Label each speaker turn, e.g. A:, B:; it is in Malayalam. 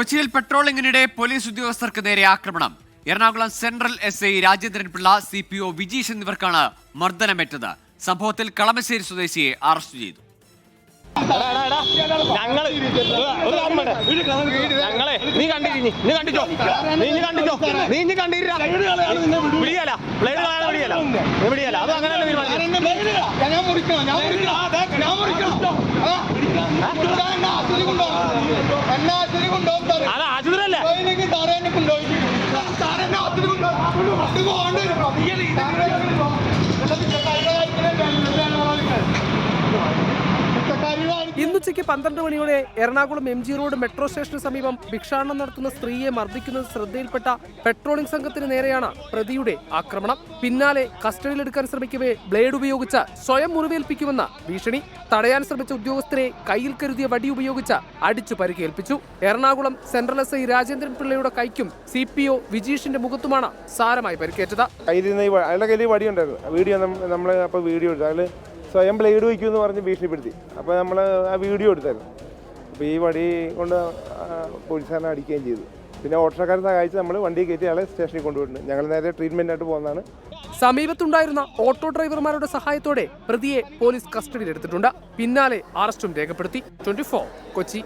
A: കൊച്ചിയിൽ പെട്രോളിംഗിനിടെ പോലീസ് ഉദ്യോഗസ്ഥർക്ക് നേരെ ആക്രമണം Ernakulam central S I Rajendran Pillai C P O Vijeesh എന്നിവർക്കാണ് മർദ്ദനമേറ്റത് സംഭവത്തിൽ കളമശ്ശേരി സ്വദേശിയെ അറസ്റ്റ് ചെയ്തു
B: ഞങ്ങൾ ഒരു കാര്യം ഞങ്ങളെ നീ കണ്ടിരിഞ്ഞി നീ കണ്ടിച്ചോ നീ ഇനി കണ്ടിച്ചോ നീ ഇനി കണ്ടിരില്ല പിടിയല ബ്ലേഡ് കളയാതെ പിടിയല നീ പിടിയല അത് അങ്ങനെയല്ല തീരുമാനിച്ചത്
C: സാറേ എന്നെ കൊണ്ടുപോയി. സാറേ എന്നെ അത് കൊണ്ടുവരും വരും
D: ഇന്നുച്ചയ്ക്ക് പന്ത്രണ്ട് മണിയോടെ Ernakulam M G road metro സ്റ്റേഷന് സമീപം ഭിക്ഷാടനം നടത്തുന്ന സ്ത്രീയെ മർദ്ദിക്കുന്നത് ശ്രദ്ധയിൽപ്പെട്ട പെട്രോളിംഗ് സംഘത്തിന് നേരെയാണ് പ്രതിയുടെ ആക്രമണം. പിന്നാലെ കസ്റ്റഡിയിലെടുക്കാൻ ശ്രമിക്കവേ ബ്ലേഡ് ഉപയോഗിച്ച് സ്വയം മുറിവേൽപ്പിക്കുമെന്ന ഭീഷണി. തടയാൻ ശ്രമിച്ച ഉദ്യോഗസ്ഥരെ കയ്യിൽ കരുതിയ വടി ഉപയോഗിച്ച് അടിച്ചു പരിക്കേൽപ്പിച്ചു. Ernakulam central S I Rajendran പിള്ളയുടെ കൈക്കും സി പി ഒ വിജീഷിന്റെ മുഖത്തുമാണ് സാരമായി പരിക്കേറ്റത്.
E: വീഡിയോ നമ്മൾ അപ്പോൾ വീഡിയോ സ്വയം ബ്ലേഡ് വയ്ക്കുമെന്ന് പറഞ്ഞ് ഭീഷണിപ്പെടുത്തി. അപ്പോൾ നമ്മൾ ആ വീഡിയോ എടുത്തായിരുന്നു. അപ്പോൾ ഈ വടി കൊണ്ട് പോലീസുകാരനെ അടിക്കുകയും ചെയ്തു. പിന്നെ ഓട്ടോക്കാരെ സഹായിച്ച് നമ്മൾ വണ്ടി കയറ്റി അയാളെ സ്റ്റേഷനിൽ കൊണ്ടുപോയിട്ടുണ്ട് ഞങ്ങൾ നേരെ ട്രീറ്റ്മെന്റായിട്ട് പോകുന്നതാണ്.
D: സമീപത്തുണ്ടായിരുന്ന ഓട്ടോ ഡ്രൈവർമാരുടെ സഹായത്തോടെ പ്രതിയെ പോലീസ് കസ്റ്റഡിയിലെടുത്തിട്ടുണ്ട്. പിന്നാലെ അറസ്റ്റും രേഖപ്പെടുത്തി. ട്വന്റി കൊച്ചി.